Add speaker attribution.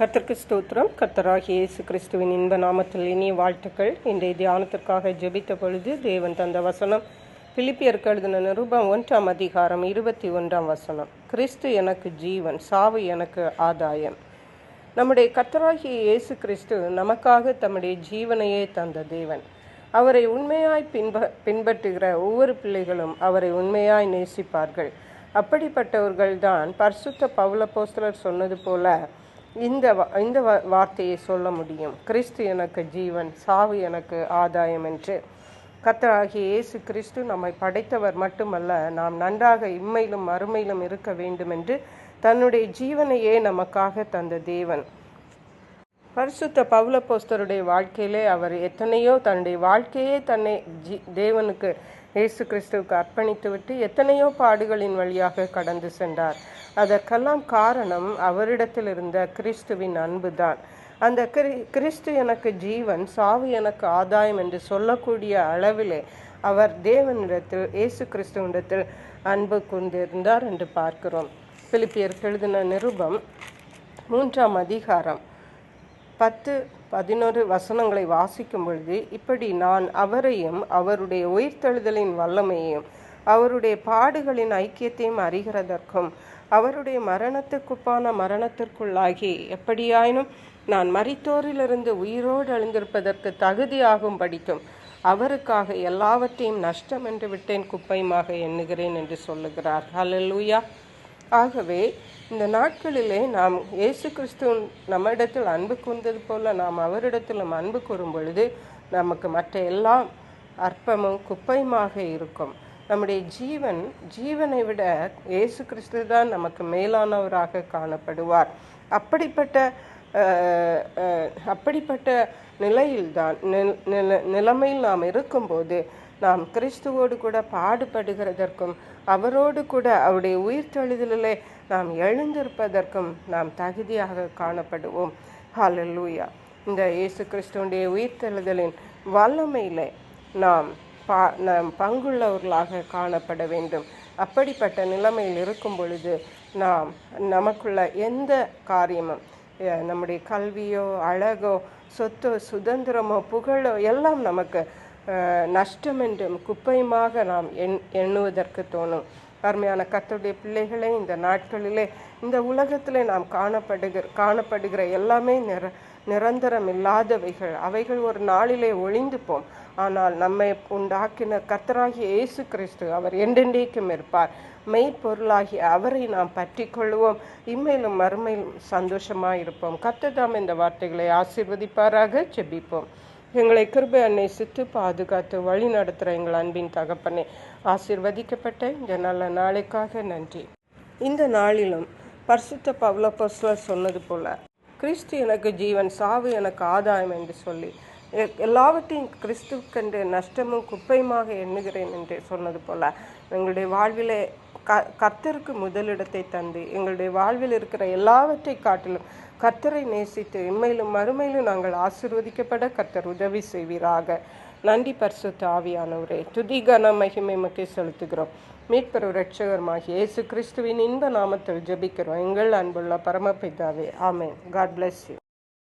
Speaker 1: கர்த்தருக்கு ஸ்தோத்திரம். கர்த்தராகிய இயேசு கிறிஸ்துவின் இன்ப நாமத்தில் இனிய வாழ்த்துக்கள். இன்றைய தியானத்திற்காக ஜெபித்த பொழுது தேவன் தந்த வசனம் பிலிப்பியருக்கு எழுதின நிருபம் ஒன்றாம் அதிகாரம் இருபத்தி ஒன்றாம் வசனம். கிறிஸ்து எனக்கு ஜீவன் சாவு எனக்கு ஆதாயம். நம்முடைய கர்த்தராகிய இயேசு கிறிஸ்து நமக்காக தம்முடைய ஜீவனையே தந்த தேவன். அவரை உண்மையாய் பின்ப பின்பற்றுகிற ஒவ்வொரு பிள்ளைகளும் அவரை உண்மையாய் நேசிப்பார்கள். அப்படிப்பட்டவர்கள்தான் பர்சுத்த பவுல போஸ்தலர் சொன்னது போல இந்த வா- இந்த வார்த்தையை சொல்ல முடியும். கிறிஸ்து எனக்கு ஜீவன் சாவு எனக்கு ஆதாயம் என்று. கத்தராகிய இயேசு கிறிஸ்து நம்மை படைத்தவர் மட்டுமல்ல நாம் நன்றாக இம்மையிலும் அருமையிலும் இருக்க வேண்டும் என்று தன்னுடைய ஜீவனையே நமக்காக தந்த தேவன். பரிசுத்த பவுல போஸ்தருடைய வாழ்க்கையிலே அவர் எத்தனையோ தன்னுடைய வாழ்க்கையே தன்னை ஜி தேவனுக்கு இயேசு கிறிஸ்துவுக்கு அர்ப்பணித்து விட்டு எத்தனையோ பாடுகளின் வழியாக கடந்து சென்றார். அதற்கெல்லாம் காரணம் அவரிடத்தில் இருந்த கிறிஸ்துவின் அன்புதான். அந்த கிரி கிறிஸ்து எனக்கு ஜீவன் சாவு எனக்கு ஆதாயம் என்று சொல்லக்கூடிய அளவிலே அவர் தேவனிடத்தில் இயேசு கிறிஸ்துவனிடத்தில் அன்பு கொண்டிருந்தார் என்று பார்க்கிறோம். பிலிப்பியர் எழுதின நிருபம் மூன்றாம் அதிகாரம். பத்து பதினொரு வசனங்களை வாசிக்கும் பொழுது இப்படி நான் அவரையும் அவருடைய உயிர்த்தெழுதலின் வல்லமையையும் அவருடைய பாடுகளின் ஐக்கியத்தையும் அறிகிறதற்கும் அவருடைய மரணத்துக்குப்பான மரணத்திற்குள்ளாகி எப்படியாயினும் நான் மரித்தோரிலிருந்து உயிரோடு எழுந்திருப்பதற்கு தகுதியாகும் படிக்கும் அவருக்காக எல்லாவற்றையும் நஷ்டம் என்று விட்டேன் குப்பையுமாக எண்ணுகிறேன் என்று சொல்லுகிறார். ஹலலூயா ஆகவே இந்த நாட்களிலே நாம் இயேசு கிறிஸ்து நம்மிடத்தில் அன்பு கூர்ந்தது போல நாம் அவரிடத்திலும் அன்பு கூறும் பொழுது நமக்கு மற்ற எல்லாம் அற்பமும் குப்பையுமாக இருக்கும். நம்முடைய ஜீவன் ஜீவனை விட இயேசு கிறிஸ்து தான் நமக்கு மேலானவராக காணப்படுவார். அப்படிப்பட்ட அப்படிப்பட்ட நிலையில்தான் நில- நிலைமையில் நாம் இருக்கும்போது நாம் கிறிஸ்துவோடு கூட பாடுபடுகிறதற்கும் அவரோடு கூட அவருடைய உயிர்த்தெழுதலிலே நாம் எழுந்திருப்பதற்கும் நாம் தகுதியாக காணப்படுவோம். ஹalleluya இந்த இயேசு கிறிஸ்துவனுடைய உயிர்த்தெழுதலின் வல்லமையிலே நாம் பா நாம் பங்குள்ளவர்களாக காணப்பட வேண்டும். அப்படிப்பட்ட நிலைமையில் இருக்கும் பொழுது நாம் நமக்குள்ள எந்த காரியமும் நம்முடைய கல்வியோ அழகோ சொத்தோ சுதந்திரமோ புகழோ எல்லாம் நமக்கு நஷ்டம் என்றும் குப்பையுமாக நாம் எண் எண்ணுவதற்கு தோணும். அருமையான கர்த்தருடைய பிள்ளைகளே இந்த நாட்களிலே இந்த உலகத்திலே நாம் காணப்படுகிற காணப்படுகிற எல்லாமே நிர நிரந்தரம் இல்லாதவைகள். அவைகள் ஒரு நாளிலே ஒழிந்துப்போம் போம். ஆனால் நம்மை உண்டாக்கின கர்த்தராகிய இயேசு கிறிஸ்து அவர் என்றென்றைக்கும் இருப்பார். மெய்ப்பொருளாகிய அவரை நாம் பற்றி கொள்வோம் இம்மையிலும் மறுமையிலும் சந்தோஷமாக இருப்போம் கர்த்ததாம் இந்த வார்த்தைகளை ஆசிர்வதிப்பாராக. செபிப்போம் எங்களை கிருபை அன்னை சித்து பாதுகாத்து வழி நடத்துகிற எங்கள் அன்பின் தகப்பனை ஆசிர்வதிக்கப்பட்ட இந்த நல்ல நாளைக்காக நன்றி. இந்த நாளிலும் பரிசுத்த பவுலப்போஸ்லர் சொன்னது போல கிறிஸ்து எனக்கு ஜீவன் சாவு எனக்கு ஆதாயம் என்று சொல்லி எல்லாவற்றையும் எல்லாவற்றையும் கண்டு நஷ்டமும் குப்பையுமாக எண்ணுகிறேன் என்று சொன்னது போல எங்களுடைய வாழ்விலே க கர்த்தருக்கு முதலிடத்தை தந்து எங்களுடைய வாழ்வில் இருக்கிற எல்லாவற்றை காட்டிலும் கர்த்தரை நேசித்து இம்மையிலும் மறுமையிலும் நாங்கள் ஆசிர்வதிக்கப்பட கர்த்தர் உதவி செய்வீராக. நன்றி பரிசுத்த ஆவியானவரே. துதி கன மகிமை மக்கை செலுத்துகிறோம். மீட்பர் ரட்சகருமாக இயேசு கிறிஸ்துவின் இன்ப நாமத்தில் ஜபிக்கிறோம். எங்கள் அன்புள்ள பரமபிதாவே ஆமென். God bless you